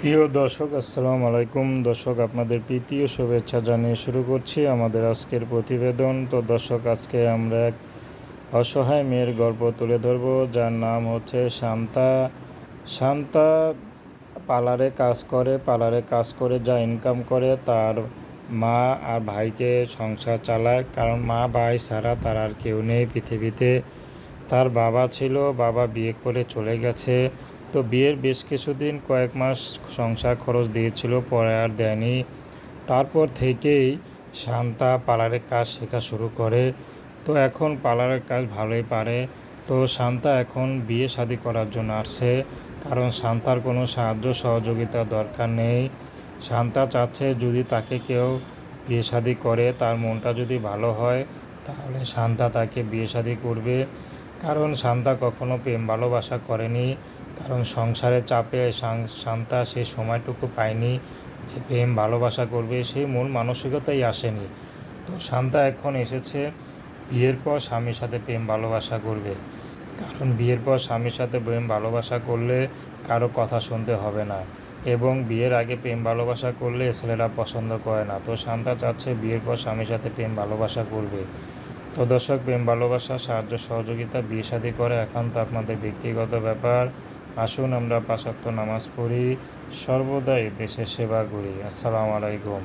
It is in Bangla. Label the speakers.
Speaker 1: প্রিয় দর্শক, আসসালামু আলাইকুম। দর্শক, আপনাদের প্রীতি ও শুভেচ্ছা জানিয়ে শুরু করছি আমাদের আজকের প্রতিবেদন। তো দর্শক, আজকে আমরা এক অসহায় মেয়ের গল্প তুলে ধরব, যার নাম হচ্ছে শান্তা। শান্তা পার্লারে কাজ করে, পার্লারে কাজ করে যা ইনকাম করে তার মা আর ভাইকে সংসার চালায়। কারণ মা, ভাই ছাড়া তার আর কেউ নেই পৃথিবীতে। তার বাবা ছিল, বাবা বিয়ে করে চলে গেছে। তো বিয়ের বেশ কিছুদিন কয়েক মাস সংসার খরচ দিয়েছিল, পরে আর দেয়নি। তারপর থেকেই শান্তা পার্লারের কাজ শেখা শুরু করে। তো এখন পার্লারের কাজ ভালোই পারে। তো শান্তা এখন বিয়ে শাদি করার জন্য আসছে, কারণ শান্তার কোনো সাহায্য সহযোগিতা দরকার নেই। শান্তা চাচ্ছে যদি তাকে কেউ বিয়ে শাদি করে, তার মনটা যদি ভালো হয়, তাহলে শান্তা তাকে বিয়ে শাদি করবে। কারণ শান্তা কখনো প্রেম ভালোবাসা করেনি, কারণ সংসারের চাপে শান্তা সে সময়টুকু পায়নি যে প্রেম ভালোবাসা করবে সেই মূল মানসিকতাই আসেনি। তো শান্তা এখন এসেছে বিয়ের পর স্বামীর সাথে প্রেম ভালোবাসা করবে। কারণ বিয়ের পর স্বামীর সাথে প্রেম ভালোবাসা করলে কারও কথা শুনতে হবে না এবং বিয়ের আগে প্রেম ভালোবাসা করলে ছেলেরা পছন্দ করে না। তো শান্তা চাচ্ছে বিয়ের পর স্বামীর সাথে প্রেম ভালোবাসা করবে। তো দর্শক, প্রেম, ভালোবাসা, সাহায্য, সহযোগিতা, বিয়ে শাদী করে একান্ত আপনাদের ব্যক্তিগত ব্যাপার। আসুন আমরা পাশাত্য নামাজ পড়ি, সর্বদাই দেশের সেবা করি। আসসালামু আলাইকুম।